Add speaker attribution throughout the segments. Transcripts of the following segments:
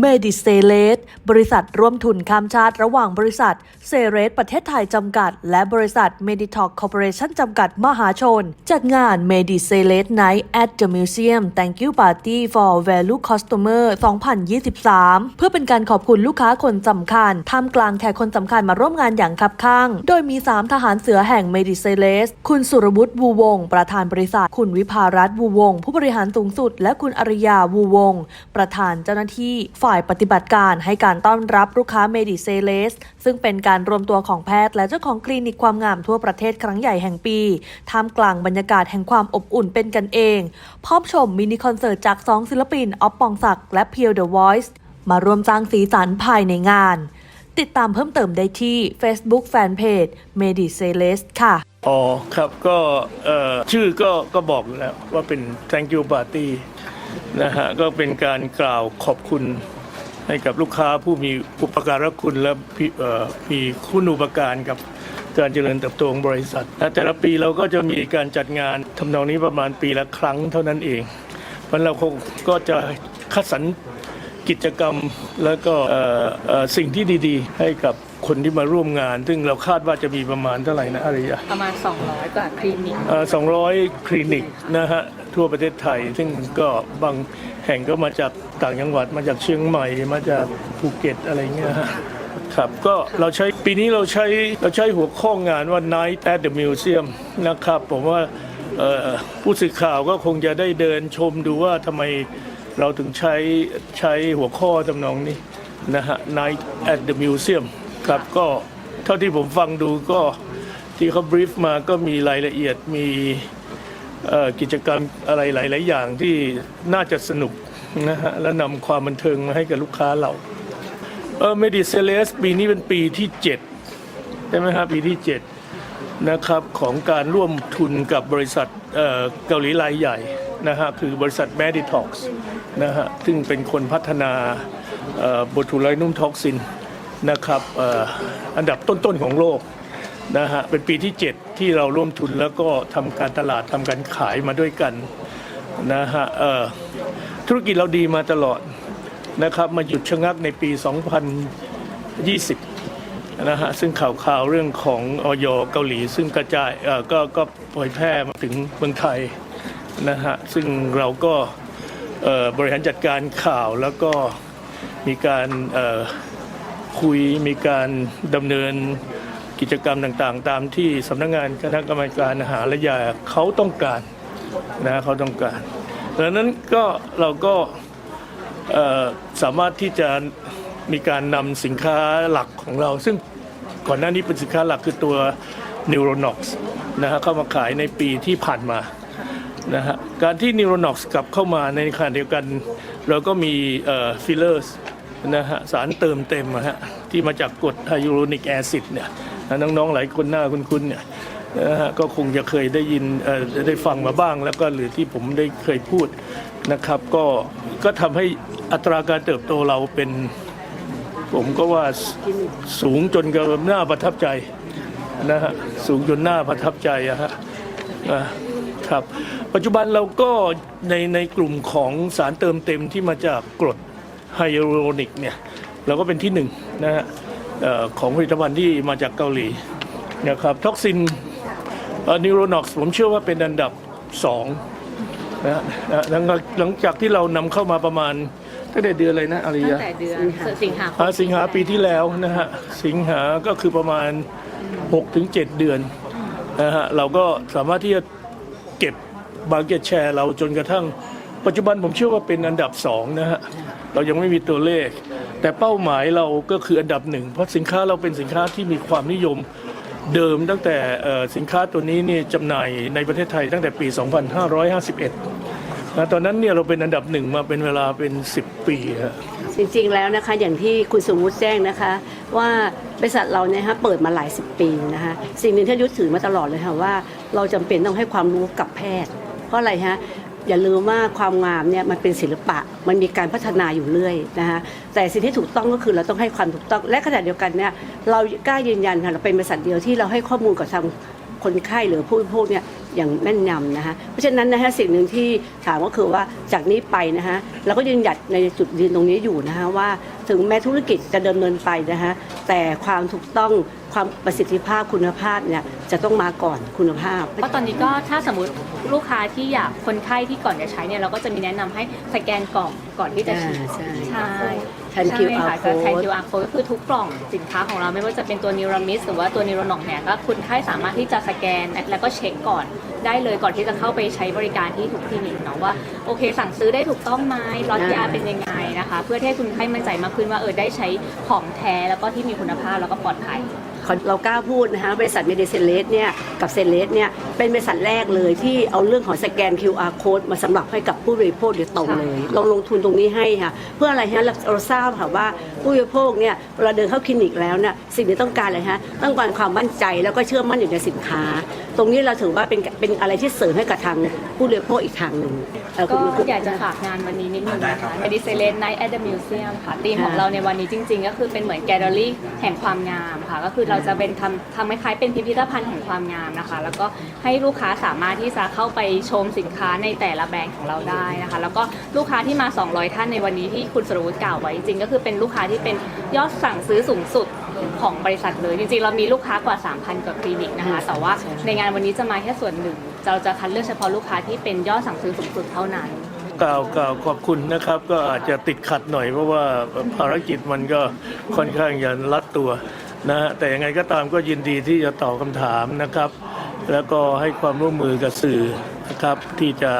Speaker 1: เมดิเซเลสบริษัทร่วมทุนข้ามชาติระหว่างบริษัทเซเรสประเทศไทยจำกัด และบริษัท Meditoc Corporation จำกัดมหาชน จัดงาน m e d i c e l e s Night at the Museum Thank you Party for Value Customer 2023 เพื่อเป็นการขอบคุณลูกค้าคนสำคัญท่ามกลางแขกคนสำคัญมาร่วมงานอย่างคับข้าง โดยมี 3 ทหารเสือแห่ง m e d i c e l e s คุณสุรวุฒิวูวงศ์ประธานบริษัท คุณวิภารัตน์วูวงศ์ผู้บริหารสูงสุด และคุณอริยาวูวงศ์ประธานเจ้าหน้าที่ฝ่ายปฏิบัติการให้การต้อนรับลูกค้า m e d i c e l e s ซึ่งเป็นการรวมตัวของแพทย์และเจ้าของคลินิกความงามทั่วประเทศครั้งใหญ่แห่งปี ท่ามกลางบรรยากาศแห่งความอบอุ่นเป็นกันเอง พร้อมชมมินิคอนเสิร์ตจาก2ศิลปินออฟปองศักดิ์และเพียวเดอะ Voice มาร่วมสร้างสีสันภายในงาน ติดตามเพิ่มเติมได้ที่ Facebook Fanpage m e d i c e l e s ค่ะ
Speaker 2: อ๋อครับก็ชื่อก็ก็บอกแล้วว่าเป็น thank you party นะฮะก็เป็นการกล่าวขอบคุณ ให้กับลูกค้าผู้มีอุปการะคุณและพี่เอ่อมีคุณอุปการกับการเจริญเติบโตของบริษัท และแต่ละปีเราก็จะมีการจัดงานทำนองนี้ประมาณปีละครั้งเท่านั้นเอง เพราะเราคงก็จะคัดสรรกิจกรรมแล้วก็เอ่อเอ่อสิ่งที่ดีๆ ให้กับคนที่มาร่วมงาน ซึ่งเราคาดว่าจะมีประมาณเท่าไหร่นะอริยะ
Speaker 3: ประมาณ 200 กว่าคลินิก
Speaker 2: เอ่อ200คลินิกนะฮะ ทั่วประเทศไทย ซึ่งก็บางแห่งก็มาจากต่างจังหวัดมาจากเชียงใหม่มาจากภูเก็ตอะไรเงี้ยฮะครับก็เราใช้ปีนี้เราใช้เราใช้หัวข้องานว่า Night at the Museum นะครับ ผมว่าผู้สื่อข่าวก็คงจะได้เดินชมดูว่าทำไมเราถึงใช้ใช้หัวข้อทำนองนี้นะฮะ Night at the Museum ครับก็เท่าที่ผมฟังดูก็ที่เขาบรีฟมาก็มีรายละเอียดมี กิจกรรมอะไรหลาย ๆ อย่างที่น่าจะสนุกนะฮะและนำความบันเทิงมาให้กับลูกค้าเราเออเมดิเซเลสปีนี้เป็นปีที่ 7 ใช่ไหมครับปีที่ 7 นะครับของการร่วมทุนกับบริษัทเอ่อเกาหลีรายใหญ่นะฮะคือบริษัท m e d i t o x นะฮะซึ่งเป็นคนพัฒนาเอ่อบทูไลนุ่มท็อกซินนะครับเอ่ออันดับต้น ๆ ของโลก นะฮะเป็นปีที่ 7 ที่เราร่วมทุนแล้วก็ทำการตลาดทำการขายมาด้วยกันนะฮะเออธุรกิจเราดีมาตลอดนะครับมาหยุดชะงักในปี 2020นะฮะซึ่งข่าวข่าวเรื่องของออยเกาหลี ซึ่งกระจายเออก็ก็เผยแพร่มาถึงเมืองไทยนะฮะซึ่งเราก็บริหารจัดการข่าวแล้วก็มีการคุยมีการดำเนิน กิจกรรมต่างๆ ตามที่สำนักงานคณะกรรมการอาหารและยาเขาต้องการนะเขาต้องการดังนั้นก็เราก็สามารถที่จะมีการนำสินค้าหลักของเรา ซึ่งก่อนหน้านี้เป็นสินค้าหลักคือตัว Neuronox นะฮะเข้ามาขายในปีที่ผ่านมานะฮะการที่ Neuronox กลับเข้ามาในขณะเดียวกัน เราก็มีฟิลเลอร์นะฮะสารเติมเต็มอะฮะที่มาจากกรดไฮยูโรนิกแอซิดเนี่ย นะน้องๆหลายคนหน้าคุ้นๆเนี่ยนะฮะก็คงจะเคยได้ยินได้ฟังมาบ้าง แล้วก็หรือที่ผมได้เคยพูดนะครับ ก็ก็ทำให้อัตราการเติบโตเราเป็น ผมก็ว่าสูงจนกับหน้าประทับใจนะฮะสูงจนหน้าประทับใจอะฮะครับปัจจุบันเราก็ในในกลุ่มของสารเติมเต็มที่มาจากกรดไฮยูโรนิกเนี่ยเราก็เป็นที่หนึ่งนะฮะ ของผลิตภัณฑ์ที่มาจากเกาหลีนะครับท็อกซินนิวโรนอกซ์ผมเชื่อว่าเป็นอันดับสองนะฮะนะหลังหลังจากที่เรานำเข้ามาประมาณตั้งแต่เดือนอะไรนะอาริ
Speaker 3: ตั้
Speaker 2: ยะ
Speaker 3: งแต่เดือนสิงหาคม
Speaker 2: อ่าสิงหาปีที่แล้วนะฮะสิงหาก็คือประมาณ 6-7 เดือนนะฮะเราก็สามารถที่จะเก็บบาร์เก็ตแชร์เราจนกระทั่ง ปัจจุบันผมเชื่อว่าเป็นอันดับสองนะฮะเรายังไม่มีตัวเลข แต่เป้าหมายเราก็คืออันดับหนึ่งเพราะสินค้าเราเป็นสินค้าที่มีความนิยมเดิมตั้งแต่สินค้าตัวนี้นี่จำหน่ายในประเทศไทยตั้งแต่ปี 2551นะตอนนั้นเนี่ยเราเป็นอันดับหนึ่งมาเป็นเวลาเป็น 10 ปีฮะ
Speaker 4: จริงๆแล้วนะคะอย่างที่คุณสมมุติแจ้งนะคะ ว่าบริษัทเราเนี่ยฮะเปิดมาหลายสิบปีนะคะสิ่งหนึ่งที่ยึดถือมาตลอดเลยค่ะว่าเราจำเป็นต้องให้ความรู้กับแพทย์ เพราะอะไรฮะ อย่าลืมว่าความงามเนี่ยมันเป็นศิลปะ มันมีการพัฒนาอยู่เรื่อยนะคะแต่สิ่งที่ถูกต้องก็คือเราต้องให้ความถูกต้อง และขณะเดียวกันเนี่ยเรากล้ายืนยันค่ะเราเป็นบริษัทเดียวที่เราให้ข้อมูลกับทางคนไข้หรือผู้บริโภคเนี่ยอย่างแม่นยำนะคะเพราะฉะนั้นนะคะสิ่งหนึ่งที่ถามก็คือว่าจากนี้ไปนะคะเราก็ยืนหยัดในจุดยืนตรงนี้อยู่นะคะว่าถึงแม้ธุรกิจจะดำเนินไปนะคะแต่ความถูกต้อง ความประสิทธิภาพคุณภาพเนี่ยจะต้องมาก่อนคุณภาพ
Speaker 3: เพราะตอนนี้ก็ถ้าสมมติลูกค้าที่อยากคนไข้ที่ก่อนจะใช้เนี่ยเราก็จะมีแนะนำให้สแกนกล่องก่อนที่จะฉีด
Speaker 4: อ่าใช่
Speaker 3: ใช่
Speaker 4: แทน
Speaker 3: ใช่
Speaker 4: QR
Speaker 3: ค่ะจะแทน
Speaker 4: code
Speaker 3: QR code ก็คือทุกกล่องสินค้าของเราไม่ว่าจะเป็นตัวนิรามิสหรือว่าตัวนิโรนอกเนี่ยก็คุณไข้สามารถที่จะสแกนแล้วก็เช็คก่อนได้เลยก่อนที่จะเข้าไปใช้บริการที่ทุกคลินิกเนาะว่าโอเค สั่งซื้อได้ถูกต้องไหมล็อตยาเป็นยังไงนะคะ เพื่อที่ให้คุณไข้มั่นใจมากขึ้นว่าเออได้ใช้ของแท้แล้วก็ที่มีคุณภาพแล้วก็ปลอดภัย
Speaker 4: เรากล้าพูดนะคะบริษัทเมดิเซเลสเนี่ยกับเซเลสเนี่ยเป็นบริษัทแรกเลยที่เอาเรื่องของสแกน QR code มาสำหรับให้กับผู้บริโภคโดยตรงเลยเราลงทุนตรงนี้ให้ค่ะเพื่ออะไรฮะเราเราทราบค่ะว่าผู้บริโภคเนี่ยเวลาเดินเข้าคลินิกแล้วเนี่ยสิ่งที่ต้องการอะไรฮะต้องการความมั่นใจแล้วก็เชื่อมั่นอยู่ในสินค้า ตรงนี้เราถือว่าเป็นเป็นอะไรที่เสริมให้กับทางผู้บริโภคอีกทางหนึ่งเอ่อ
Speaker 3: ก็
Speaker 4: คุณคุณ
Speaker 3: อยากจะฝากงานวันนี้นิดนึงนะคะ m e d i c e l e n Night at the Museum ค่ะธีมของ
Speaker 4: ค่ะ
Speaker 3: เราในวันนี้จริง ๆ ก็คือเป็นเหมือนแกลเลอรี่แห่งความงามค่ะ ก็คือเราจะเป็นทำทำคล้ายๆเป็นพิพิธภัณฑ์แห่งความงามนะคะ แล้วก็ให้ลูกค้าสามารถที่จะเข้าไปชมสินค้าในแต่ละแบรนด์ของเราได้นะคะ แล้วก็ลูกค้าที่มา 200 ท่านในวันนี้ที่คุณสรวุฒิกล่าวไว้จริงๆก็คือเป็นลูกค้าที่เป็นยอดสั่งซื้อสูงสุด ของบริษัทเลย จริงๆ เรามีลูกค้ากว่า 3,000 กว่าคลินิกนะคะ แต่ว่าในงานวันนี้จะมาแค่ส่วนหนึ่ง เราจะคัดเลือกเฉพาะลูกค้าที่เป็นยอดสั่งซื้อสูงสุดเท่านั้น
Speaker 2: กล่าวกล่าวขอบคุณนะครับ ก็อาจจะติดขัดหน่อยเพราะว่าภารกิจมันก็ค่อนข้างจะรัดตัวนะฮะแต่ยังไงก็ตามก็ยินดีที่จะตอบคำถามนะครับ แล้วก็ให้ความร่วมมือกับสื่อนะครับที่จะ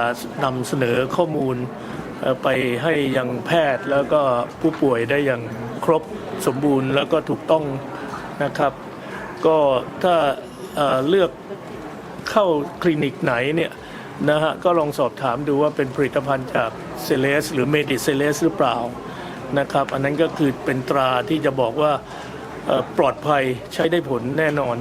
Speaker 2: นำเสนอข้อมูลเอ่อไปให้ยังแพทย์แล้วก็ผู้ป่วยได้อย่างครบ สมบูรณ์แล้วก็ถูกต้องนะครับ ก็ถ้าเอ่อเลือกเข้าคลินิกไหนเนี่ยนะฮะก็ลองสอบถามดูว่าเป็นผลิตภัณฑ์จากเซเลสหรือเมดิเซเลสหรือเปล่านะครับ อันนั้นก็คือเป็นตราที่จะบอกว่าปลอดภัยใช้ได้ผลแน่นอน